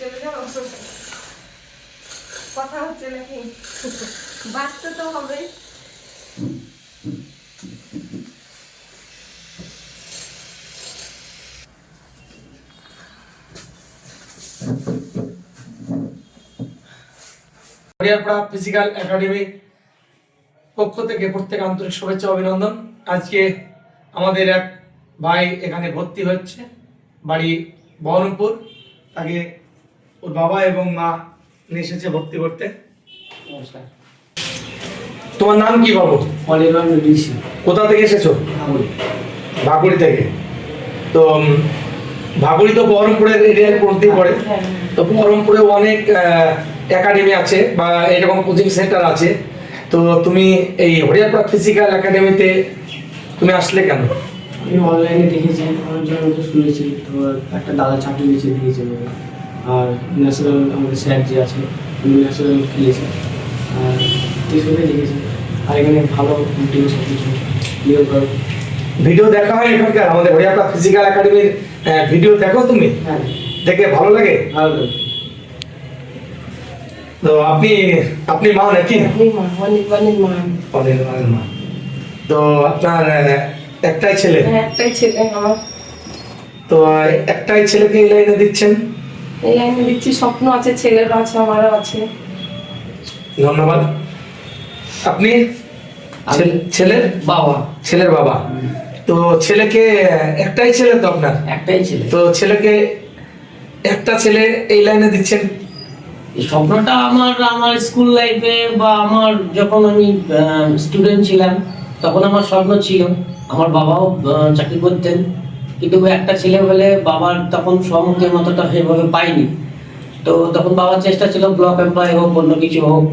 চলে কথা হচ্ছে নাকি? বাঁচতে তো হবে। হরিয়ারপাড়া ফিজিক্যাল একাডেমি পক্ষ থেকে প্রত্যেক আন্তরিক শুভেচ্ছা অভিনন্দন। আজকে আমাদের এক ভাই এখানে ভর্তি হচ্ছে, বাড়ি বহরমপুর। তাকে ওর বাবা এবং মা নিয়ে এসেছে ভর্তি করতে। নমস্কার। তোমার নাম কি বাবু? অনির্বাণ ডিসি কোথা থেকে এসেছ? ভাগুড়ি। থেকে। তো ভাগুড়ি তো বহরমপুরের এরিয়ার মধ্যেই পড়ে। তো বহরমপুরে অনেক একাডেমি আছে বা এরকম কোচিং সেন্টার আছে। তো তুমি এই হরিয়ারপাড়া ফিজিক্যাল একাডেমিতে তুমি আসলে কেন? আমি অনলাইনে দেখেছি শুনেছি তো একটা দাদা চাকরি দিয়েছে। আমাকে। আর ন্যাশনাল আমাদের স্যার যে আছে উনি ন্যাশনাল খেলেছে। আর এইসবে দেখেছি আর এখানে ভালো মিটিং সব কিছু। নিয়োগ করে। ভিডিও দেখা হয় এখানকার আমাদের হরিয়ারপাড়া ফিজিক্যাল একাডেমির ভিডিও দেখো তুমি? হ্যাঁ। দেখে ভালো লাগে? ভালো লাগে। তো আপনি আপনি মা নাকি? মা তো আপনার একটাই ছেলে? হ্যাঁ একটাই ছেলে আমার। তো একটাই ছেলেকে এই লাইনে দিচ্ছেন? এই লাইনে দিচ্ছি স্বপ্ন আছে ছেলেরও আছে আমারও আছে। ধন্যবাদ। আপনি ছেলে- ছেলের বাবা। ছেলের বাবা। তো ছেলেকে একটাই ছেলে তো আপনার একটাই ছেলে। তো ছেলেকে একটা ছেলে এই লাইনে দিচ্ছেন। এই স্বপ্নটা আমার আমার স্কুল লাইফে বা আমার যখন আমি স্টুডেন্ট ছিলাম তখন আমার স্বপ্ন ছিল। আমার বাবাও চাকরি করতেন। কিন্তু একটা ছেলে হলে বাবার তখন সম্মুখে মতোটা সেভাবে পাইনি তো তখন বাবার চেষ্টা ছিল ব্লক এমপ্লয় হোক অন্য কিছু হোক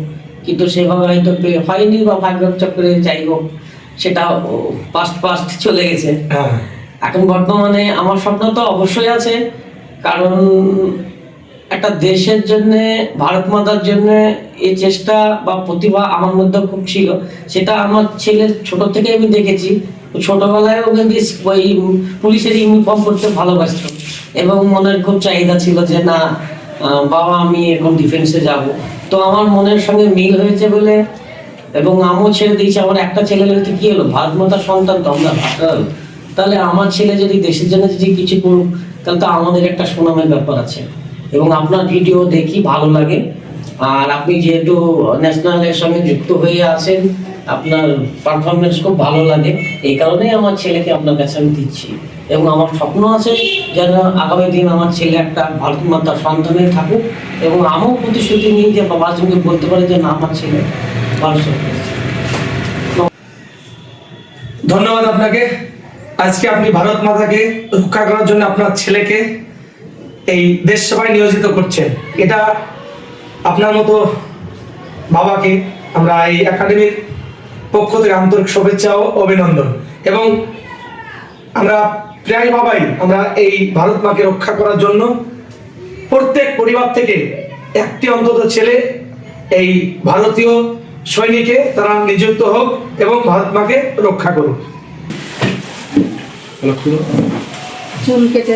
কিন্তু সেভাবে হয়তো হয়নি বা ভাগ্য চক্রে যাই হোক সেটা পাস্ট পাস্ট চলে গেছে। হ্যাঁ। এখন বর্তমানে আমার স্বপ্ন তো অবশ্যই আছে কারণ একটা দেশের জন্য ভারত মাতার জন্য এই চেষ্টা বা প্রতিভা আমার মধ্যে খুব ছিল। সেটা আমার ছেলের ছোট থেকে আমি দেখেছি। ও ছোটবেলায়ও কিন্তু ওই পুলিশের ইউনিফর্ম করতে ভালোবাসত এবং মনের খুব চাহিদা ছিল যে, না বাবা, আমি এরকম ডিফেন্সে যাব। তো আমার মনের সঙ্গে মিল হয়েছে বলে, এবং আমিও ছেড়ে দিয়েছি। আমার একটা ছেলে হলে কি হলো? ভারত মাতার সন্তান তো আমরা তাহলে আমার ছেলে যদি দেশের জন্য যদি কিছু করুক, তাহলে তো আমাদের একটা সুনামের ব্যাপার আছে। এবং আপনার ভিডিও দেখি, ভালো লাগে। আর আপনি যেহেতু ন্যাশনালের সঙ্গে যুক্ত হয়ে আছেন, আপনার পারফরমেন্স খুব ভালো লাগে। এই কারণেই আমার ছেলেকে আপনার কাছে আমি দিচ্ছি। এবং আমার স্বপ্ন আছে যেন আগামী দিন আমার ছেলে একটা ভারত মাতার সন্তানে থাকুক এবং আমিও প্রতিশ্রুতি নিই যে বাবার সঙ্গে বলতে পারি যে না, আমার ছেলে সন্তান। ধন্যবাদ আপনাকে। আজকে আপনি ভারত মাতাকে রক্ষা করার জন্য আপনার ছেলেকে এই দেশ সেবায় নিয়োজিত করছেন। এটা আপনার মতো বাবাকে আমরা এই একাডেমির পক্ষ থেকে আন্তরিক শুভেচ্ছা ও অভিনন্দন। এবং আমরা প্রায় বাবাই আমরা এই ভারত মাকে রক্ষা করার জন্য প্রত্যেক পরিবার থেকে একটি অন্তত ছেলে এই ভারতীয় সৈনিকে তারা নিযুক্ত হোক এবং ভারত মাকে রক্ষা করুক। চুল কেটে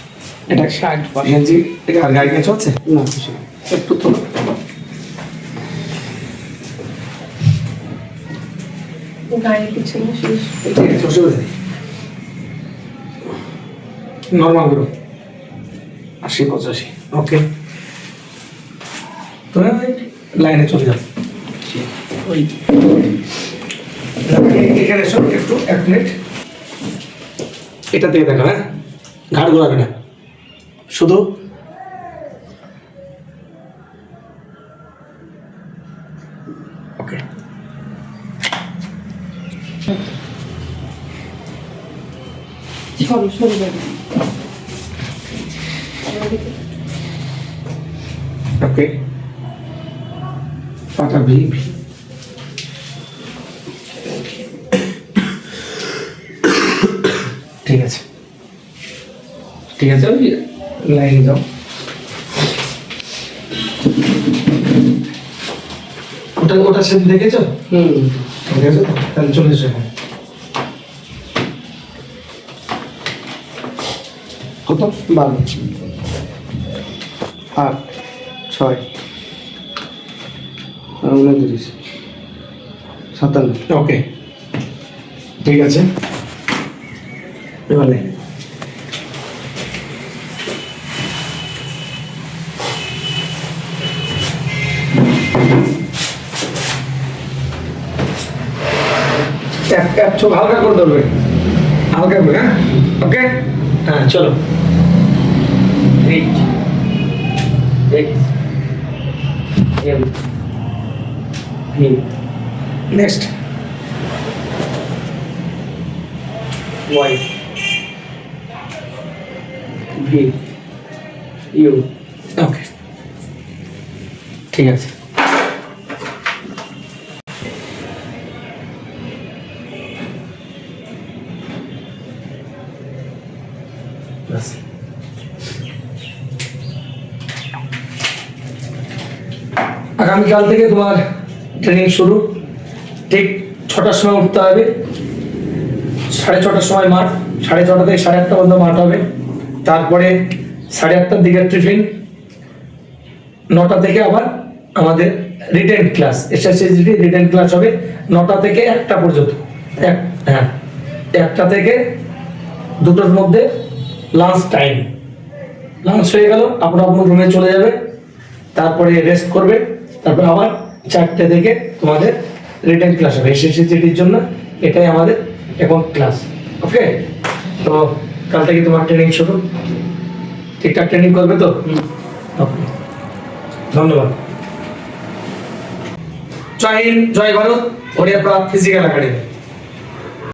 এটা ষাট গেঞ্জি এটা আর গাড়ি না কিছু একটু নর্মাল করো আশি পঁচাশি। ওকে। তুমি লাইনে চলে যাও। ওই। এখানে একটু এক মিনিট। এটা দিয়ে দেখো হ্যাঁ? ঘাড় ঘোরাবে না। শুধু ওকে সরু সরু ওকে পাটা ভি ভি ঠিক আছে। ঠিক আছে লাইনে যাও ওটা ওটা সেদিন দেখেছ? হুম। ঠিক আছে তাহলে চলে এসো এখন। কত? বারো। আট ছয় উনত্রিশ। সাতান্ন। ওকে ঠিক আছে। এবারে এক এক চোখ হালকা করে ধরবে। করে হ্যাঁ? ওকে হ্যাঁ চলো। Next Y. V. U. Okay ঠিক আছে। আগামীকাল থেকে তোমার ট্রেনিং শুরু। ঠিক ছটার সময় উঠতে হবে। সাড়ে ছটার সময় মাঠ, সাড়ে ছটা থেকে সাড়ে আটটা পর্যন্ত মাঠ হবে। তারপরে সাড়ে আটটার দিকে টিফিন নটা থেকে আবার আমাদের written class SSCG written class হবে নটা থেকে একটা পর্যন্ত। এক হ্যাঁ একটা থেকে দুটোর মধ্যে লাঞ্চ টাইম লাঞ্চ হয়ে গেল, আপনার আপনার রুমে চলে যাবে। তারপরে রেস্ট করবে। তারপর আবার চারটে থেকে তোমাদের রিটার্ন ক্লাস হবে এসএসসিজির জন্য। এটাই আমাদের এখন ক্লাস ওকে তো কাল থেকে তোমার ট্রেনিং শুরু? ঠিকঠাক ট্রেনিং করবে তো? ওকে ধন্যবাদ। জয় হিন্দ জয় ভারত ওড়িয়া ফিজিক্যাল একাডেমি